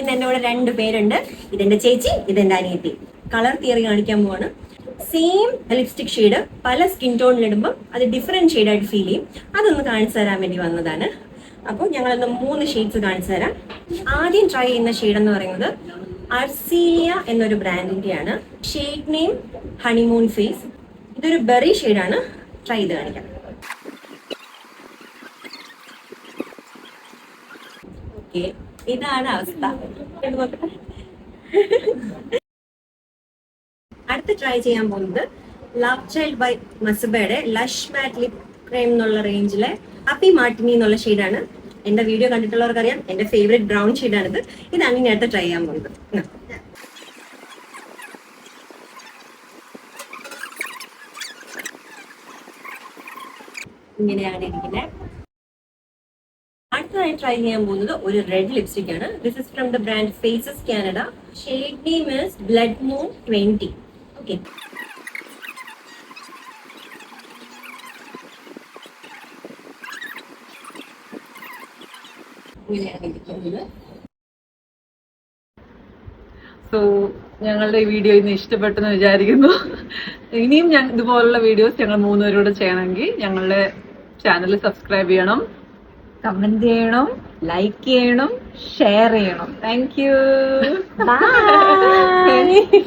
ഇന്ന് എന്റെ കൂടെ രണ്ട് പേരുണ്ട്. ഇതെന്റെ ചേച്ചി ഇതെന്റെ അനിയത്തി. കളർ തിയറി കാണിക്കാൻ പോവാണ്. സെയിം ലിപ്സ്റ്റിക് ഷെയ്ഡ് പല സ്കിൻ ടോണിലിടുമ്പോൾ അത് ഡിഫറെന്റ് ഷെയ്ഡായിട്ട് ഫീൽ ചെയ്യും. അതൊന്ന് കാണിച്ചു തരാൻ വേണ്ടി വന്നതാണ്. അപ്പോൾ ഞങ്ങളൊന്ന് മൂന്ന് ഷെയ്ഡ്സ് കാണിച്ചു തരാം. ആദ്യം ട്രൈ ചെയ്യുന്ന ഷെയ്ഡ് എന്ന് പറയുന്നത് അർസീലിയ എന്നൊരു ബ്രാൻഡിന്റെയാണ് ഷെയ്ഡ് നെയിം ഹണിമൂൺ ഫേസ് ഇതൊരു ബെറി ഷെയ്ഡാണ് ട്രൈ ചെയ്ത് കാണിക്കാം. ഓക്കെ ഇതാണ് അവസ്ഥ. അടുത്ത് ട്രൈ ചെയ്യാൻ പോകുന്നത് ലവ് ചൈൽഡ് ബൈ മസബയുടെ ലഷ് മാറ്റ് ലിപ് ക്രീം എന്നുള്ള റേഞ്ചിലെ ഹാപ്പി മാർട്ടിനി എന്നുള്ള ഷെയ്ഡാണ് എന്റെ വീഡിയോ കണ്ടിട്ടുള്ളവർക്ക് അറിയാം എന്റെ ഫേവറേറ്റ് ബ്രൗൺ ഷെയ്ഡാണിത് ഇതാണ് ഇനി അടുത്ത് ട്രൈ ചെയ്യാൻ പോകുന്നത്. ഇങ്ങനെയാണ് ഇരിക്കുന്നത്. അടുത്തതായി ട്രൈ ചെയ്യാൻ പോകുന്നത് ഒരു റെഡ് ലിപ്സ്റ്റിക് ആണ്. This is from the brand faces Canada shade name is blood moon twenty okay so ഞങ്ങളുടെ ഈ വീഡിയോ ഇന്ന് ഇഷ്ടപ്പെട്ടെന്ന് വിചാരിക്കുന്നു. ഇനിയും ഇതുപോലുള്ള വീഡിയോസ് ഞങ്ങൾ മൂന്നുപേരോട് ചെയ്യണമെങ്കിൽ ഞങ്ങളുടെ ചാനൽ സബ്സ്ക്രൈബ് ചെയ്യണം. കമന്റ് ചെയ്യണം ലൈക്ക് ചെയ്യണം ഷെയർ ചെയ്യണം. Thank you.